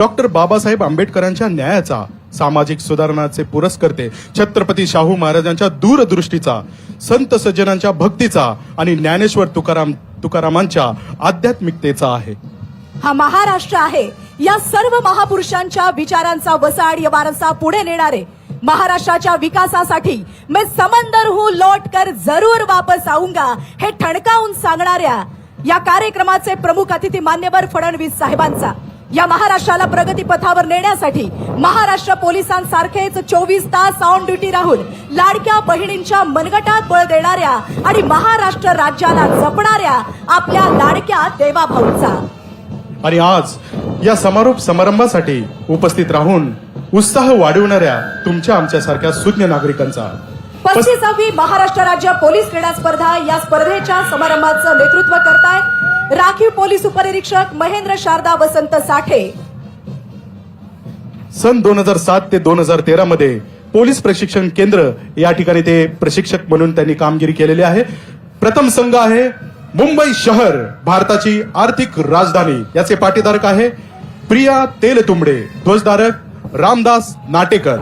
Doctor Babasaheb आंबेडकरांच्या न्यायाचा सामाजिक सुधारणाचे पुरस्कर्ते छत्रपती शाहू महाराजांच्या दूरदृष्टीचा संत सज्जनांच्या भक्तीचा आणि ज्ञानेश्वर तुकाराम तुकारामांच्या आध्यात्मिकतेचा आहे. हा महाराष्ट्र आहे. या सर्व महापुरुषांच्या विचारांचा वसाड या वारसा पुढे नेणारे महाराष्ट्राच्या विकासासाठी मैं समंदर हूं लौट कर जरूर वापस आऊंगा हे ठणकावून सांगणाऱ्या या कार्यक्रमाचे प्रमुख अतिथी मान्यवर फडणवीस साहेबांचा. या महाराष्ट्राला प्रगती पथावर नेण्यासाठी महाराष्ट्र पोलिसांसारखेच चोवीस तास ऑन ड्युटी राहून लाडक्या बहिणींच्या मनगटात बळ देणाऱ्या आणि महाराष्ट्र राज्याला जपणाऱ्या आपल्या लाडक्या देवाभाऊचा. आणि आज या समारोप समारंभासाठी उपस्थित राहून उत्साह वाढवणाऱ्या तुमच्या आमच्यासारख्या सुज्ञ नागरिकांचा. पस्तीसावी महाराष्ट्र राज्य पोलीस क्रीडा स्पर्धा या स्पर्धेच्या समारंभाचं नेतृत्व करताय राखीव पोलीस उपनिरीक्षक महेंद्र शारदा वसंत साठे. सन दोन हजार सात ते दोन हजार तेरा मध्ये पोलीस प्रशिक्षण केंद्र या ठिकाणी ते प्रशिक्षक म्हणून त्यांनी कामगिरी केलेली आहे. प्रथम संघ आहे मुंबई शहर भारताची आर्थिक राजधानी याचे पाटीधारक आहे. प्रिया तेलतुंबडे ध्वजधारक रामदास नाटेकर.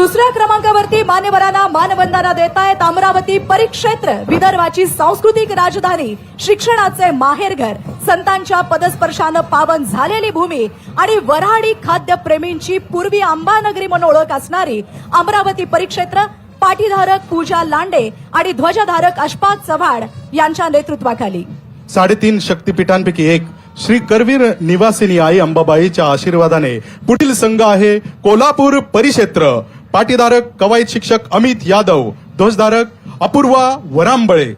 दुसऱ्या क्रमांकावरती मान्यवरांना मानवंदना देत आहेत अमरावती परिक्षेत्र विदर्भाची सांस्कृतिक राजधानी शिक्षणाचे माहेरघर. संतांच्या पदस्पर्शानं पावन झालेली भूमी आणि वऱ्हाडी खाद्यप्रेमींची पूर्वी अंबानगरी म्हणून ओळख असणारी अमरावती परिक्षेत्र पाठीधारक पूजा लांडे आणि ध्वजधारक अशफाक चव्हाण यांच्या नेतृत्वाखाली. साडेतीन शक्तीपीठांपैकी एक श्री करवीर निवासिनी आई अंबाबाईच्या आशीर्वादाने पुढील संघ आहे कोल्हापूर परिक्षेत्र. पाटीधारक कवायत शिक्षक अमित यादव ध्वजधारक अपूर्वा वरांबळे.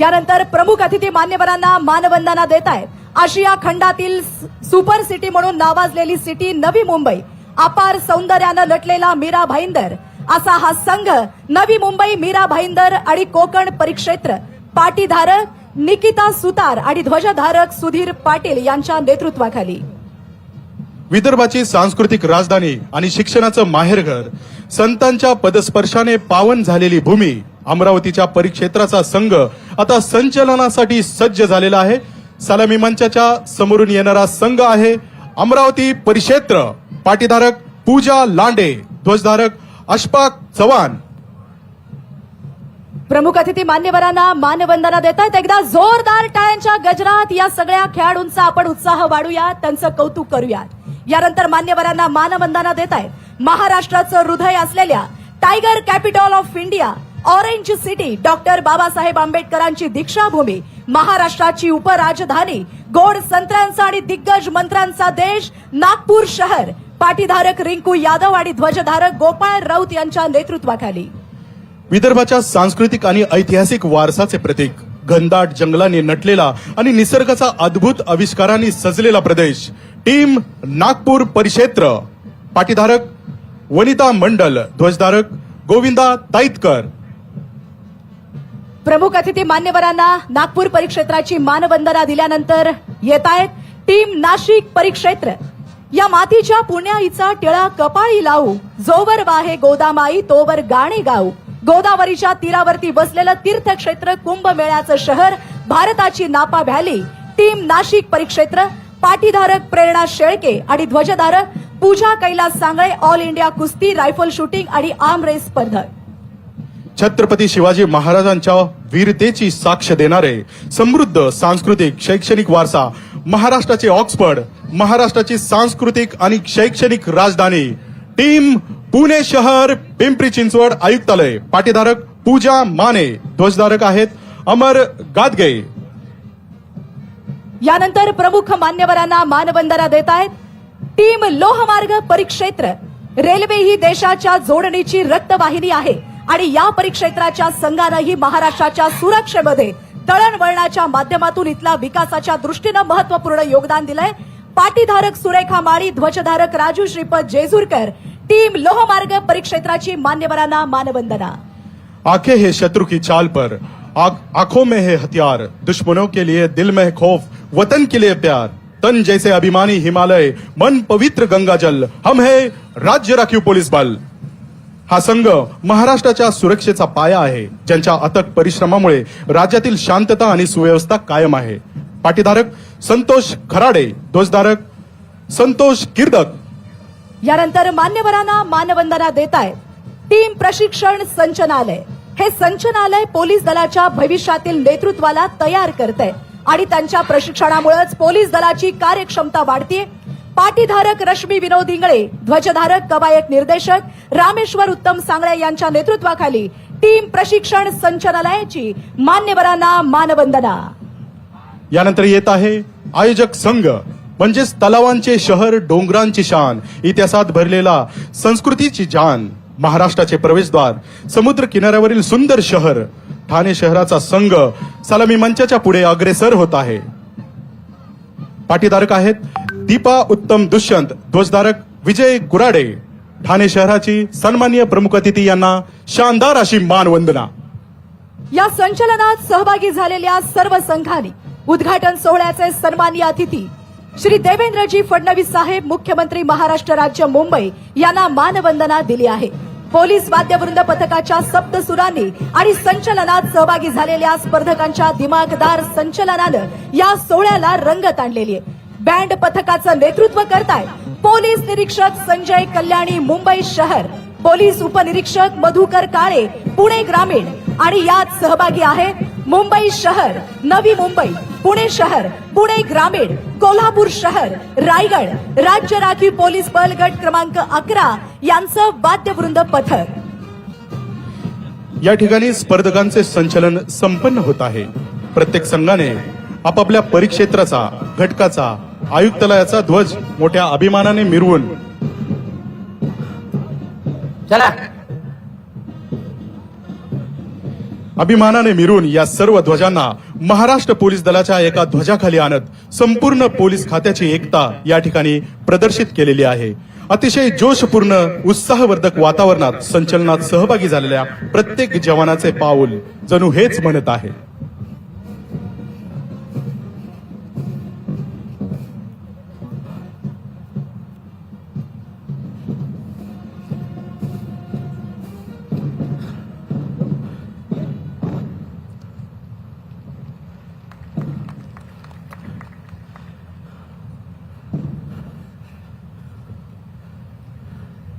यानंतर प्रमुख अतिथी मान्यवरांना मानवंदना देत आहेत आशिया खंडातील सुपर सिटी म्हणून नावाजलेली सिटी नवी मुंबई. अपार सौंदर्यानं नटलेला मीरा भाईंदर. असा हा संघ नवी मुंबई मीरा भाईंदर आणि कोकण परिक्षेत्र. पाटीधारक निकिता सुतार आणि ध्वजधारक सुधीर पाटील यांच्या नेतृत्वाखाली. विदर्भाची सांस्कृतिक राजधानी आणि शिक्षणाचं माहेरघर संतांच्या पदस्पर्शाने पावन झालेली भूमी अमरावतीच्या परिक्षेत्राचा संघ आता संचलनासाठी सज्ज झालेला आहे. सलामी मंचाच्या समोरून येणारा संघ आहे अमरावती परिक्षेत्र. पाटीधारक पूजा लांडे ध्वजधारक अशफाक चव्हाण. प्रमुख अतिथी मान्यवरांना मानवंदना देत आहेत एकदा जोरदार टाळ्यांच्या गजरात या सगळ्या खेळाडूंचा आपण उत्साह वाढूया त्यांचं कौतुक करूयात. यानंतर मान्यवरांना मानवंदना देत आहेत. महाराष्ट्राचं हृदय असलेल्या tiger capital of India orange city doctor Babasaheb आंबेडकरांची दीक्षाभूमी महाराष्ट्राची उपराजधानी गोड संत्र्यांचा आणि दिग्गज मंत्र्यांचा देश नागपूर शहर. पाटीधारक रिंकू यादव आणि ध्वजधारक गोपाळ राऊत यांच्या नेतृत्वाखाली. विदर्भाच्या सांस्कृतिक आणि ऐतिहासिक वारसाचे प्रतीक घनदाट जंगलाने नटलेला आणि निसर्गाचा अद्भुत आविष्कारांनी सजलेला प्रदेश. टीम नागपूर परिक्षेत्र. पाटीधारक वनिता मंडल ध्वजधारक गोविंदा ताईतकर. प्रमुख अतिथी मान्यवरांना नागपूर परिक्षेत्राची मानवंदना दिल्यानंतर येत आहेत टीम नाशिक परिक्षेत्र. या मातीच्या पुण्याईचा टिळा कपाळी लावू. जोवर वाहे गोदामाई तोवर गाणे गाऊ. गोदावरीच्या तीरावरती बसलेलं तीर्थक्षेत्र कुंभमेळ्याचं शहर भारताची नापा व्हॅली. टीम नाशिक परिक्षेत्र पाटीधारक प्रेरणा शेळके आणि ध्वजधारक पूजा कैलास सांगळे ऑल इंडिया कुस्ती रायफल शूटिंग आणि आर्म रेस स्पर्धा छत्रपती शिवाजी महाराजांच्या वीरतेची साक्ष देणारे समृद्ध सांस्कृतिक शैक्षणिक वारसा महाराष्ट्राचे ऑक्सफर्ड महाराष्ट्राची सांस्कृतिक आणि शैक्षणिक राजधानी टीम पुणे शहर पिंपरी चिंचवड आयुक्तालय. पाटीधारक पूजा माने ध्वजधारक आहेत अमर गादगे. यानंतर प्रमुख मान्यवरांना मानवंदना देत आहेत. टीम लोहमार्ग परिक्षेत्र. रेल्वे ही देशाच्या जोडणीची रक्तवाहिनी आहे आणि या परिक्षेत्राच्या संघानंही महाराष्ट्राच्या सुरक्षेमध्ये दळणवळणाच्या माध्यमातून इथला विकासाच्या दृष्टीनं महत्त्वपूर्ण योगदान दिलंय. पाटीधारक सुरेखा माळी ध्वजधारक राजू श्रीपद जेजूरकर टीम लोहमार्ग परिक्षेत्राची मान्यवरांना मानवंदना. आखे हे शत्रु की चाल पर आंखों में है हथियार दुश्मनों के लिए दिल में है खौफ वतन के लिए प्यार। तन जैसे अभिमानी हिमालय मन पवित्र गंगा जल हम है राज्य राखीव पोलीस बल। हा संघ महाराष्ट्राच्या सुरक्षेचा पाया आहे ज्यांच्या अथक परिश्रमामुळे राज्यातील शांतता आणि सुव्यवस्था कायम आहे. पाटीधारक संतोष खराडे ध्वजधारक संतोष किर्दक यानंतर मान्यवरांना मानवंदना देत आहेत. टीम प्रशिक्षण संचनालय. हे संचनालय पोलीस दलाच्या भविष्यातील नेतृत्वाला तयार करते आणि त्यांच्या प्रशिक्षणामुळेच पोलीस दलाची कार्यक्षमता वाढते पाटीधारक रश्मी विनोद इंगळे ध्वजधारक कवायक निर्देशक रामेश्वर उत्तम सांगळे यांच्या नेतृत्वाखाली टीम प्रशिक्षण संचनालयाची मान्यवरांना मानवंदना. यानंतर येत आहे आयोजक संघ म्हणजेच तलावांचे शहर डोंगरांची शान इतिहासात भरलेला संस्कृतीची जान. महाराष्ट्राचे प्रवेशद्वार समुद्र किनाऱ्यावरील सुंदर शहर ठाणे शहराचा संघ सलामी मंचाच्या पुढे अग्रेसर होत आहे. पाटीधारक आहेत दीपा उत्तम दुष्यंत ध्वजधारक विजय गुराडे. ठाणे शहराची सन्माननीय प्रमुख अतिथी यांना शानदार अशी मानवंदना. या संचलनात सहभागी झालेल्या सर्व संघांनी उद्घाटन सोहळ्याचे सन्माननीय अतिथी श्री देवेंद्रजी फडणवीस साहेब मुख्यमंत्री महाराष्ट्र राज्य मुंबई यांना मानवंदना दिली आहे. पोलीस वाद्यवृंद पथकाच्या सप्तसुरांनी आणि संचलनात सहभागी झालेल्या स्पर्धकांच्या दिमागदार संचलनानं या सोहळ्याला रंगत आणलेली आहे. बँड पथकाचं नेतृत्व करताय पोलीस निरीक्षक संजय कल्याणी मुंबई शहर पोलीस उपनिरीक्षक मधुकर काळे पुणे ग्रामीण आणि यात सहभागी आहेत मुंबई शहर नवी मुंबई. पुणे शहर पुणे ग्रामीण कोल्हापूर शहर रायगड राज्य राखीव पोलीस बल गट क्रमांक अकरा यांचं वाद्यवृंद पथक. या ठिकाणी स्पर्धकांचे संचलन संपन्न होत आहे. प्रत्येक संघाने आपापल्या परिक्षेत्राचा घटकाचा आयुक्तालयाचा ध्वज मोठ्या अभिमानाने मिरवून चला. अभिमानाने मिरून या सर्व ध्वजांना महाराष्ट्र पोलीस दलाच्या एका ध्वजाखाली आणत संपूर्ण पोलीस खात्याची एकता या ठिकाणी प्रदर्शित केलेली आहे. अतिशय जोशपूर्ण उत्साहवर्धक वातावरणात संचलनात सहभागी झालेल्या प्रत्येक जवानाचे पाऊल जणू हेच म्हणत आहे.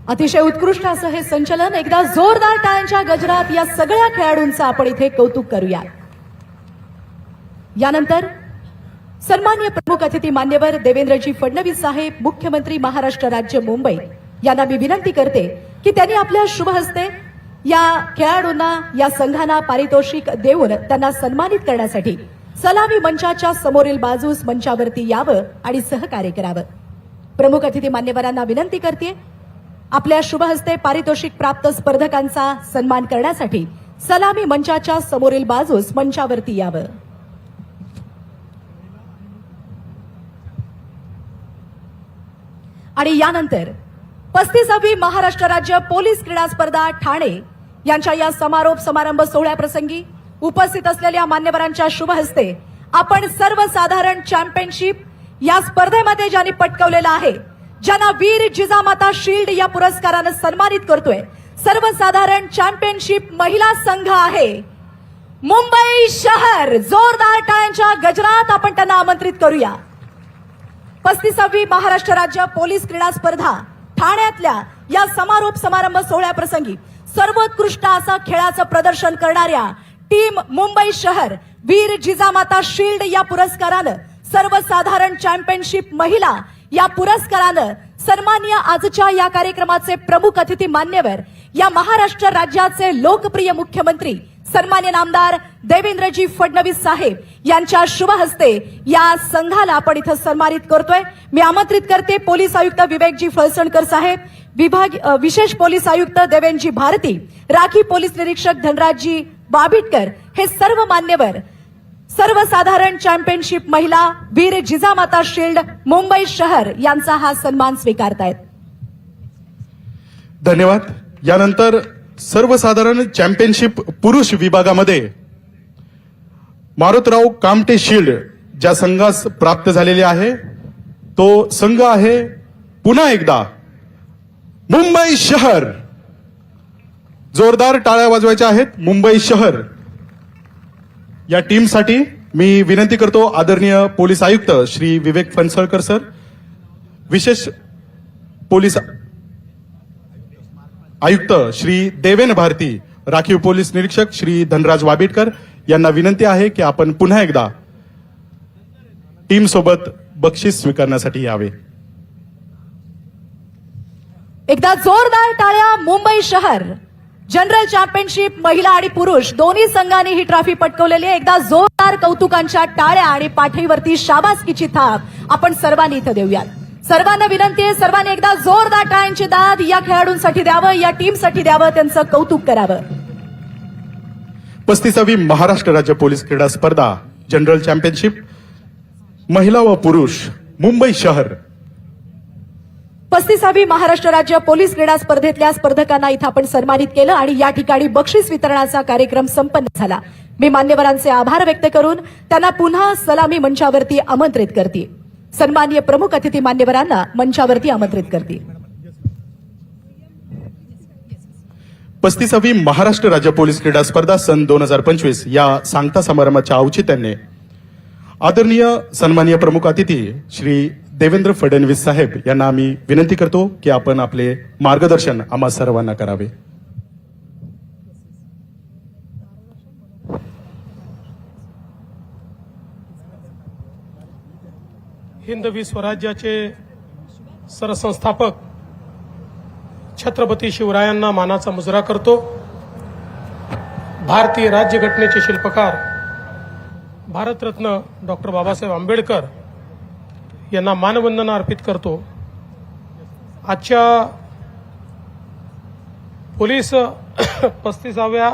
अतिशय उत्कृष्ट असं हे संचलन एकदा जोरदार टाळ्यांच्या गजरात या सगळ्या खेळाडूंचं आपण इथे कौतुक करूया यानंतर सन्मान्य प्रमुख अतिथी मान्यवर देवेंद्रजी फडणवीस साहेब मुख्यमंत्री महाराष्ट्र राज्य मुंबई. यांना मी विनंती करते की त्यांनी आपल्या शुभ हस्ते या खेळाडूंना या संघांना पारितोषिक देऊन त्यांना सन्मानित करण्यासाठी सलामी मंचाच्या समोरील बाजूस मंचावरती यावं आणि सहकार्य करावं. प्रमुख अतिथी मान्यवरांना विनंती करते आपल्या शुभहस्ते पारितोषिक प्राप्त स्पर्धकांचा सन्मान करण्यासाठी सलामी मंचाच्या समोरील बाजूस मंचावरती यावं. आणि यानंतर पस्तीसावी महाराष्ट्र राज्य पोलीस क्रीडा स्पर्धा ठाणे यांच्या या समारोप समारंभ सोहळ्याप्रसंगी उपस्थित असलेल्या मान्यवरांच्या शुभ हस्ते आपण सर्वसाधारण चॅम्पियनशिप या स्पर्धेमध्ये ज्यांनी पटकवलेला आहे ज्यांना वीर जिजामाता शिल्ड या पुरस्कारानं सन्मानित करतोय. सर्वसाधारण चॅम्पियनशिप महिला संघ आहे. मुंबई शहर जोरदार टाळ्यांच्या गजरात आपण त्यांना आमंत्रित करूया. पस्तीसावी महाराष्ट्र राज्य पोलीस क्रीडा स्पर्धा ठाण्यातल्या या समारोप समारंभ सोहळ्याप्रसंगी सर्वोत्कृष्ट असं खेळाचं प्रदर्शन करणाऱ्या टीम मुंबई शहर वीर जिजामाता शिल्ड या पुरस्कारानं सर्वसाधारण चॅम्पियनशिप महिला या पुरस्कारानं सन्मान्य आजच्या या कार्यक्रमाचे प्रमुख अतिथी मान्यवर या महाराष्ट्र राज्याचे लोकप्रिय मुख्यमंत्री सन्मान्य नामदार देवेंद्रजी फडणवीस साहेब यांच्या शुभ हस्ते या संघाला आपण इथं सन्मानित करतोय. मी आमंत्रित करते पोलीस आयुक्त विवेकजी फळसणकर साहेब विभाग विशेष पोलीस आयुक्त देवेंजी भारती राखी पोलीस निरीक्षक धनराजजी बाबिटकर हे सर्व मान्यवर सर्वसाधारण चॅम्पियनशिप महिला वीर जिजामाता शिल्ड मुंबई शहर यांचा हा सन्मान स्वीकारतायत. धन्यवाद. यानंतर सर्वसाधारण चॅम्पियनशिप पुरुष विभागामध्ये मारुतराव कामटे शिल्ड ज्या संघास प्राप्त झालेले आहे तो संघ आहे पुन्हा एकदा मुंबई शहर. जोरदार टाळ्या वाजवायच्या आहेत मुंबई शहर. या टीमसाठी मी विनंती करतो आदरणीय पोलीस आयुक्त श्री विवेक फणसळकर सर विशेष पोलीस आयुक्त श्री देवेन भारती राखीव पोलीस निरीक्षक श्री धनराज वाबेटकर यांना विनंती आहे की आपण पुन्हा एकदा टीम सोबत बक्षीस स्वीकारण्यासाठी यावे. एकदा जोरदार टाळ्या मुंबई शहर. जनरल चॅम्पियनशिप महिला आणि पुरुष दोन्ही संघांनी ही ट्रॉफी पटकवलेली आहे. एकदा जोरदार कौतुकांच्या टाळ्या आणि पाठीवरती शाबासकीची थाप आपण सर्वांनी इथं देऊयात. सर्वांना विनंती आहे सर्वांनी एकदा जोरदार टाळ्यांची दाद या खेळाडूंसाठी द्यावं या टीमसाठी द्यावं त्यांचं कौतुक करावं. पस्तीसावी महाराष्ट्र राज्य पोलीस क्रीडा स्पर्धा जनरल चॅम्पियनशिप महिला व पुरुष मुंबई शहर. पस्तीसावी महाराष्ट्र राज्य पोलीस क्रीडा स्पर्धेतल्या स्पर्धकांना इथं आपण सन्मानित केलं आणि या ठिकाणी बक्षीस वितरणाचा कार्यक्रम संपन्न झाला. मी मान्यवरांचे आभार व्यक्त करून त्यांना पुन्हा सलामी मंचावरती आमंत्रित करते. सन्मान्य प्रमुख अतिथी मान्यवरांना मंचावरती आमंत्रित करते. पस्तीसावी महाराष्ट्र राज्य पोलीस क्रीडा स्पर्धा सन दोन हजार पंचवीस या सांगता समारंभाच्या औचित्याने आदरणीय सन्माननीय प्रमुख अतिथी श्री देवेंद्र फडणवीस साहेब यांना आम्ही विनंती करतो की आपण आपले मार्गदर्शन आम्हा सर्वांना करावे. हिंदवी स्वराज्याचे सरसंस्थापक छत्रपती शिवरायांना मानाचा मुजरा करतो. भारतीय राज्यघटनेचे शिल्पकार भारतरत्न डॉक्टर बाबासाहेब आंबेडकर यांना मानवंदना अर्पित करतो. आजच्या पोलीस पस्तीसाव्या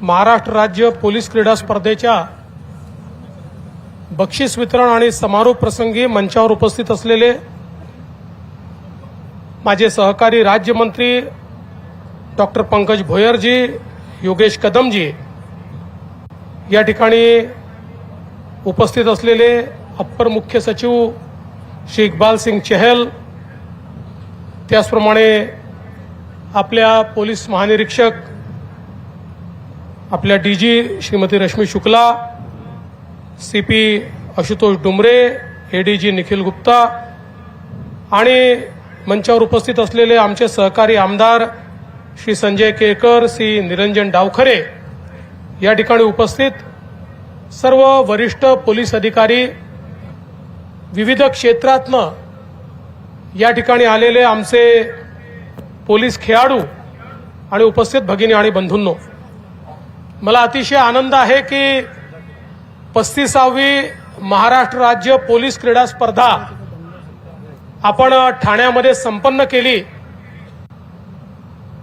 महाराष्ट्र राज्य पोलीस क्रीडा स्पर्धेच्या बक्षीस वितरण आणि समारोप प्रसंगी मंचावर उपस्थित असलेले माझे सहकारी राज्यमंत्री डॉक्टर पंकज भोयरजी योगेश कदमजी या ठिकाणी उपस्थित असलेले अप्पर मुख्य सचिव श्री इक्बाल सिंग चहल त्याचप्रमाणे आपल्या पोलीस महानिरीक्षक आपल्या D G Shrimati Rashmi Shukla C P Ashutosh Dumre ADG Nikhil Gupta आणि मंचावर उपस्थित असलेले आमचे सहकारी आमदार श्री संजय केळकर श्री निरंजन डावखरे या ठिकाणी उपस्थित सर्व वरिष्ठ पोलीस अधिकारी विविध क्षेत्रातनं या ठिकाणी आलेले आमचे पोलीस खेळाडू आणि उपस्थित भगिनी आणि बंधूंनो मला अतिशय आनंद आहे की पस्तीसावी महाराष्ट्र राज्य पोलीस क्रीडा स्पर्धा आपण ठाण्यामध्ये संपन्न केली.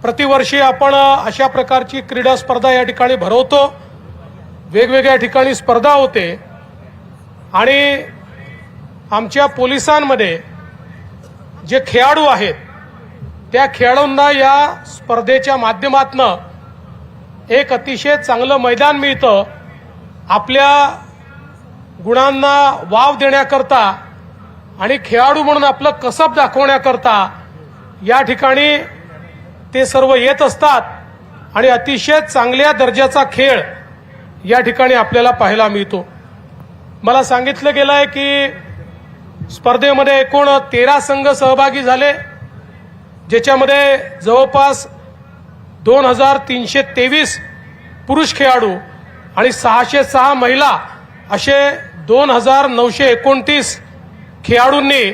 प्रतिवर्षी आपण अशा प्रकारची क्रीडा स्पर्धा या ठिकाणी भरवतो. वेगवेगळ्या ठिकाणी स्पर्धा होते. आणि आमच्या पोलिसांमध्ये जे खेळाडू आहेत त्या खेळाडूंना या स्पर्धेच्या माध्यमातनं एक अतिशय चांगलं मैदान मिळतं. आपल्या गुणांना वाव देण्याकरता आणि खेळाडू म्हणून आपलं कसब दाखवण्याकरता या ठिकाणी ते सर्व येत असतात आणि अतिशय चांगल्या दर्जाचा खेळ या ठिकाणी आपल्याला पाहायला मिळतो. मला सांगितलं गेलं आहे की स्पर्धेमध्ये एकूण तेरा संघ सहभागी झाले ज्याच्यामध्ये जवळपास दोन हजार तीनशे तेवीस पुरुष खेळाडू आणि सहाशे सहा महिला असे दोन हजार नऊशे एकोणतीस खेळाडूंनी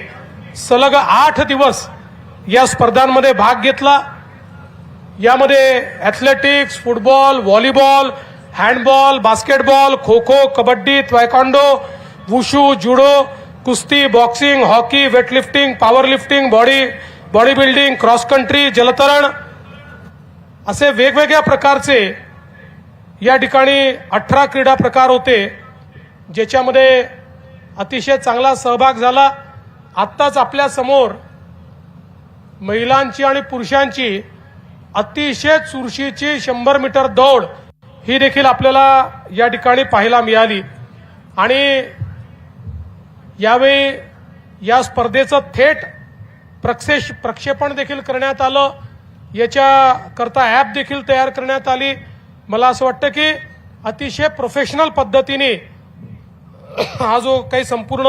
सलग आठ दिवस या स्पर्धांमध्ये भाग घेतला. यामध्ये athletics football volleyball handball basketball kho kho kabaddi taekwondo wushu judo कुस्ती boxing hockey weightlifting powerlifting body bodybuilding cross country जलतरण असे वेगवेगळ्या प्रकारचे या ठिकाणी अठरा क्रीडा प्रकार होते ज्याच्यामध्ये अतिशय चांगला सहभाग झाला. आत्ताच आपल्यासमोर महिलांची आणि पुरुषांची अतिशय चुरशीची शंभर मीटर दौड ही देखील आपल्याला या ठिकाणी पाहायला मिळाली. आणि यावेळी या स्पर्धेचं थेट प्रक्षेश प्रक्षेपण देखील करण्यात आलं. याच्याकरता ॲप देखील तयार करण्यात आली. मला असं वाटतं की अतिशय प्रोफेशनल पद्धतीने हा जो काही संपूर्ण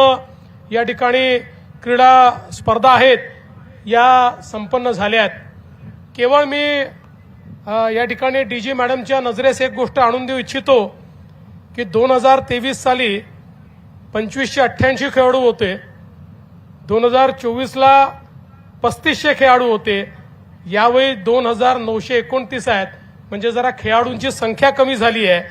या ठिकाणी क्रीडा स्पर्धा आहेत या संपन्न झाल्या आहेत. केवळ मी या ठिकाणी डी जी मॅडमच्या नजरेस एक गोष्ट आणून देऊ इच्छितो की दोन हजार तेवीस साली पंचवीसशे अठ्ठ्याऐंशी खेळाडू होते. दोन हजार चोवीसला पस्तीसशे खेळाडू होते. यावेळी दोन हजार नऊशे एकोणतीस आहेत. म्हणजे जरा खेळाडूंची संख्या कमी झाली आहे.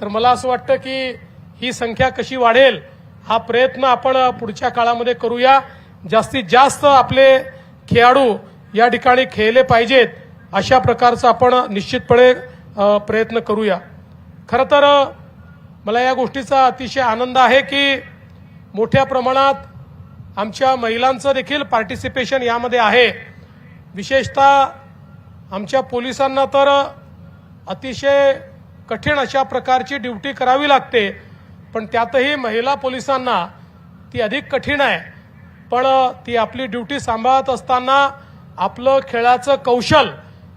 तर मला असं वाटतं की ही संख्या कशी वाढेल हा प्रयत्न आपण पुढच्या काळामध्ये करूया. जास्तीत जास्त आपले खेळाडू या ठिकाणी खेळले पाहिजेत अशा प्रकारचा आपण निश्चितपणे प्रयत्न करूया. खरं तर मला या गोष्टीचा अतिशय आनंद आहे की मोठ्या प्रमाणात आमच्या महिलांचं देखील पार्टिसिपेशन यामध्ये आहे. विशेषतः आमच्या पोलिसांना तर अतिशय कठीण अशा प्रकारची ड्युटी करावी लागते पण त्यातही महिला पोलिसांना ती अधिक कठीण आहे. पण ती आपली ड्युटी सांभाळत असताना आपलं खेळाचं कौशल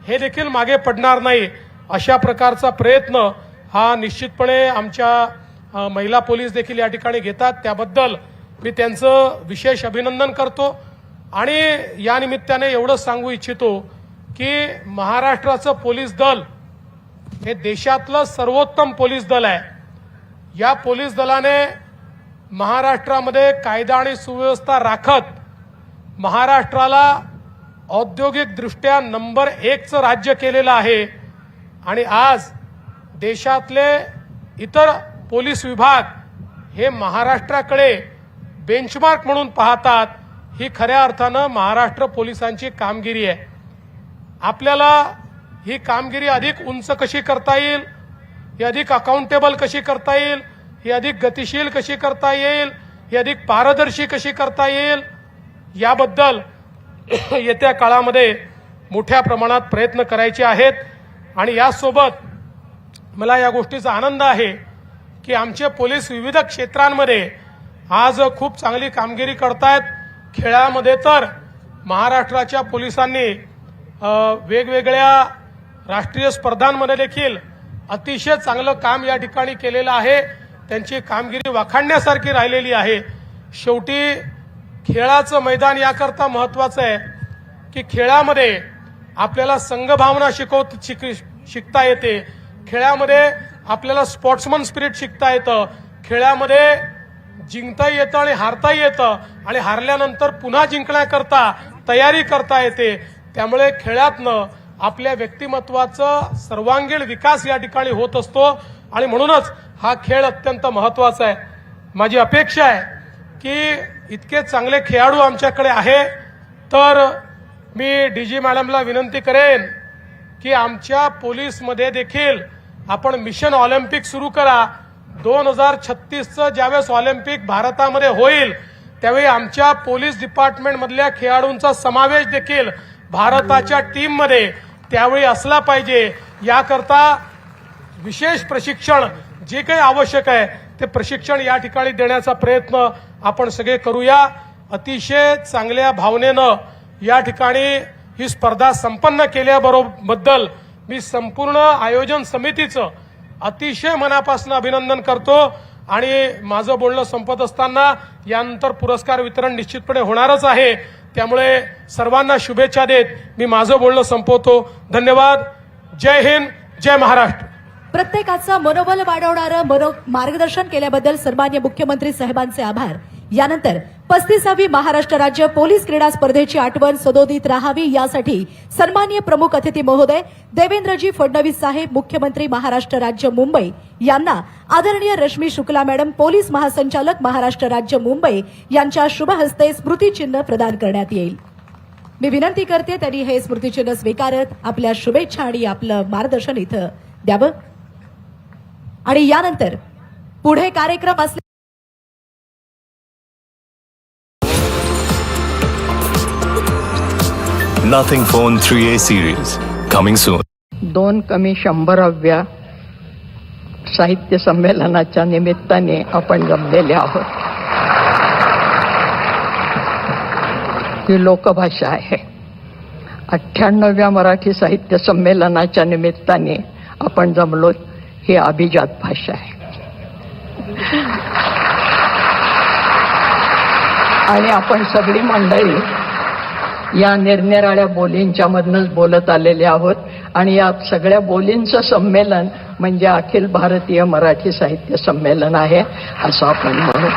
हे देखील मागे पडणार नाही अशा प्रकारचा प्रयत्न हा निश्चितपणे आमच्या महिला पोलीस देखील या ठिकाणी घेतात. त्याबद्दल मी त्यांचं विशेष अभिनंदन करतो. आणि या निमित्ताने एवढंच सांगू इच्छितो की महाराष्ट्राचं पोलीस दल हे देशातलं सर्वोत्तम पोलीस दल आहे. या पोलीस दलाने महाराष्ट्रामध्ये कायदा आणि सुव्यवस्था राखत महाराष्ट्राला औद्योगिकदृष्ट्या नंबर एकचं राज्य केलेलं आहे. आणि आज देशातले इतर पोलीस विभाग हे महाराष्ट्राकडे बेंचमार्क म्हणून पाहतात ही खऱ्या अर्थानं महाराष्ट्र पोलिसांची कामगिरी आहे. आपल्याला ही कामगिरी अधिक उंच कशी करता येईल? ही अधिक अकाउंटेबल कशी करता येईल? ही अधिक गतिशील कशी करता येईल? ही अधिक पारदर्शी कशी करता येईल? याबद्दल येत्या काळामध्ये मोठ्या प्रमाणात प्रयत्न करायचे आहेत आणि यासोबत मला या गोष्टीचा आनंद आहे की आमचे पोलीस विविध क्षेत्रांमध्ये आज खूप चांगली कामगिरी करतायत. खेळामध्ये तर महाराष्ट्राच्या पोलिसांनी वेगवेगळ्या राष्ट्रीय स्पर्धांमध्ये देखील अतिशय चांगलं काम या ठिकाणी केलेलं आहे. त्यांची कामगिरी वाखाणण्यासारखी राहिलेली आहे. शेवटी खेळाचं मैदान याकरता महत्वाचं आहे की खेळामध्ये आपल्याला संघभावना शिकवत शिक शिकता येते. खेळामध्ये आपल्याला स्पोर्ट्समन स्पिरिट शिकता येतं. खेळामध्ये जिंकता येतं आणि हारता येतं. आणि हारल्यानंतर पुन्हा जिंकण्याकरता तयारी करता येते. त्यामुळे खेळातनं आपल्या व्यक्तिमत्वाचं सर्वांगीण विकास या ठिकाणी होत असतो. आणि म्हणूनच हा खेळ अत्यंत महत्त्वाचा आहे. माझी अपेक्षा आहे की इतके चांगले खेळाडू आमच्याकडे आहे. तर मी डी जी मॅडमला विनंती करेन की आमच्या पोलीसमध्ये देखील आपण मिशन ऑलिम्पिक सुरू करा. दोन हजार छत्तीसचं ज्यावेळेस ऑलिम्पिक भारतामध्ये होईल त्यावेळी आमच्या पोलीस डिपार्टमेंटमधल्या खेळाडूंचा समावेश देखील भारताच्या टीममध्ये त्यावेळी असला पाहिजे. याकरता विशेष प्रशिक्षण जे काही आवश्यक आहे ते प्रशिक्षण या ठिकाणी देण्याचा प्रयत्न आपण सगळे करूया. अतिशय चांगल्या भावनेनं या ठिकाणी ही स्पर्धा संपन्न केल्याबरोबद्दल मी संपूर्ण आयोजन समितीचं अतिशय मनापासून अभिनंदन करतो आणि माझं बोलणं संपत असताना यानंतर पुरस्कार वितरण निश्चितपणे होणारच आहे. त्यामुळे सर्वांना शुभेच्छा देत मी माझं बोलणं संपवतो. धन्यवाद. जय हिंद जय महाराष्ट्र. प्रत्येकाचं मनोबल वाढवणारं मनो मार्गदर्शन केल्याबद्दल सन्मान्य मुख्यमंत्री साहेबांचे आभार. यानंतर पस्तीसावी महाराष्ट्र राज्य पोलीस क्रीडा स्पर्धेची आठवण सदोदित राहावी यासाठी सन्मान्य प्रमुख अतिथी महोदय देवेंद्रजी फडणवीस साहेब मुख्यमंत्री महाराष्ट्र राज्य मुंबई यांना आदरणीय रश्मी शुक्ला मॅडम पोलीस महासंचालक महाराष्ट्र राज्य मुंबई यांच्या शुभहस्ते स्मृतिचिन्ह प्रदान करण्यात येईल. मी विनंती करते त्यांनी हे स्मृतिचिन्ह स्वीकारत आपल्या शुभेच्छा आणि आपलं मार्गदर्शन इथं द्यावं. आणि यानंतर पुढे कार्यक्रम असले nothing phone three A series coming soon दोन कमी शंभराव्या साहित्य संमेलनाच्या निमित्ताने आपण जमलेले आहोत. ही लोकभाषा आहे. अठ्ठ्याण्णव्या मराठी साहित्य संमेलनाच्या निमित्ताने आपण जमलो ही अभिजात भाषा आहे. आणि आपण सगळी मंडळी या निरनिराळ्या बोलींच्या मधनच बोलत आलेले आहोत. आणि या सगळ्या बोलींचं संमेलन म्हणजे अखिल भारतीय मराठी साहित्य संमेलन आहे असं आपण म्हणू.